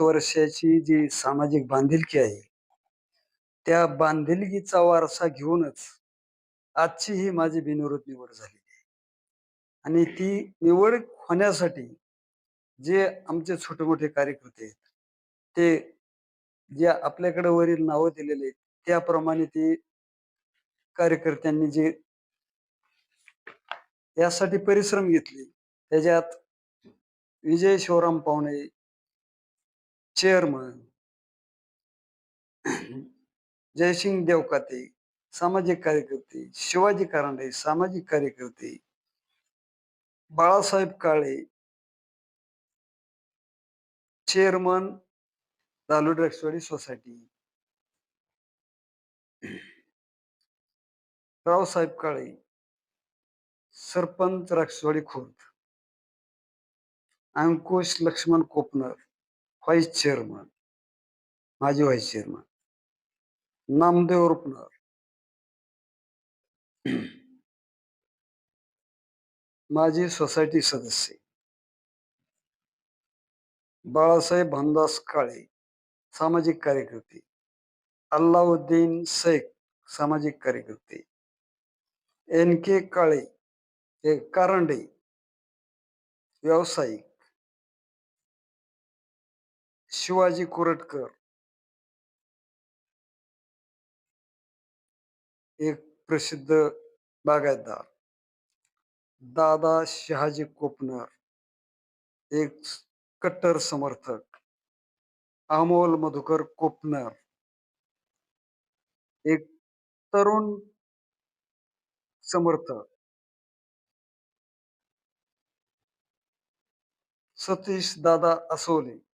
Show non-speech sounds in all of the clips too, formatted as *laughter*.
वर्षाची जी सामाजिक बांधिलकी आहे त्या बांधिलकीचा वारसा घेऊनच आजची ही माझी बिनविरोध निवड झालेली आहे. आणि ती निवड होण्यासाठी जे आमचे छोटे मोठे कार्यकर्ते आहेत ते जे आपल्याकडे वरील नावं दिलेले आहेत त्याप्रमाणे ते कार्यकर्त्यांनी जे यासाठी परिश्रम घेतले त्याच्यात विजय शिवराम पाहुणे चेअरमन. जयसिंग देवकाते सामाजिक कार्यकर्ते शिवाजी कारंडे सामाजिक कार्यकर्ते बाळासाहेब काळे चेअरमन लालू ड्रग्सवाडी society. Raosaheb Kale sarpanch Rakshwadi Khurd. Ankush Laxman Kopnar. Vice chairman माजी व्हाईस चेअरमन नामदेव रुपनर. *clears throat* माजी सोसायटी सदस्य. बाळासाहेब भानदास काळे सामाजिक कार्यकर्ते. अल्लाउद्दीन शेख सामाजिक कार्यकर्ते. एन के काळे हे कारंडे. व्यावसायिक. शिवाजी कोरटकर. एक प्रसिद्ध बागायतदार. दादा शहाजी कोपनर. एक कट्टर समर्थक. अमोल मधुकर कोपनर. एक तरुण समर्थक. सतीश दादा असोले.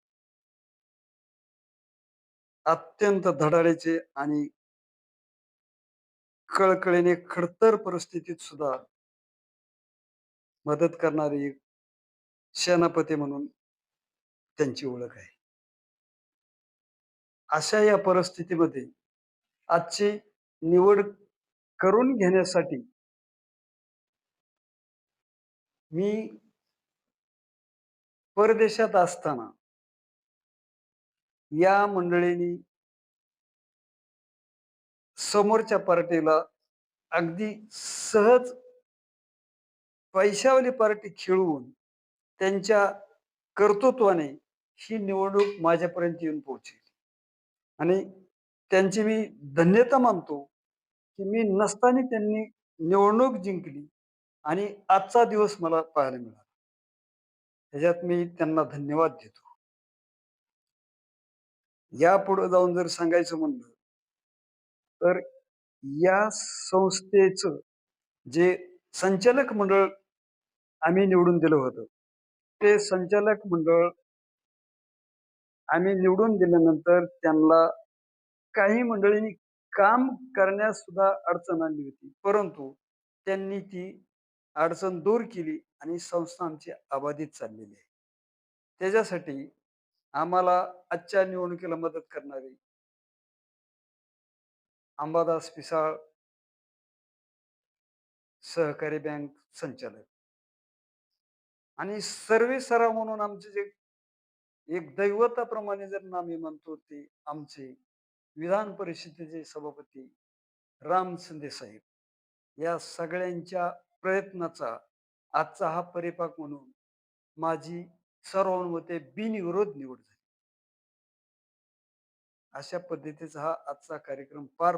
अत्यंत धडाडीचे आणि कळकळीने खडतर परिस्थितीत सुद्धा मदत करणारी सेनापती म्हणून त्यांची ओळख आहे. अशा या परिस्थितीमध्ये आजची निवड करून घेण्यासाठी मी परदेशात असताना या मंडळींनी समोरच्या पार्टीला अगदी सहज पैशावाली पार्टी खेळवून त्यांच्या कर्तृत्वाने ही निवडणूक माझ्यापर्यंत येऊन पोहोचली. आणि त्यांची मी धन्यता मानतो की मी नसताना त्यांनी निवडणूक जिंकली आणि आजचा दिवस मला पाहायला मिळाला. ह्याच्यात मी त्यांना धन्यवाद देतो. या पुढे जाऊन जर सांगायचं म्हणलं तर या संस्थेच जे संचालक मंडळ आम्ही निवडून दिलं होतं ते संचालक मंडळ आम्ही निवडून दिल्यानंतर त्यांना काही मंडळींनी काम करण्यास सुद्धा अडचण आणली होती. परंतु त्यांनी ती अडचण दूर केली आणि संस्था आमची अबाधित चाललेली आहे. त्याच्यासाठी आम्हाला आजच्या निवडणुकीला मदत करणारी अंबादास पिसाळ सहकारी बँक संचालक. आणि सर्वे सराव म्हणून आमचे जे एक दैवताप्रमाणे जर नामी म्हणतो ते आमचे विधान परिषदेचे सभापती राम शिंदे साहेब. या सगळ्यांच्या प्रयत्नाचा आजचा हा परिपाक म्हणून माझी सर्वानुमते बिनविरोध निवड झाली. अशा पद्धतीचा हा आजचा कार्यक्रम पार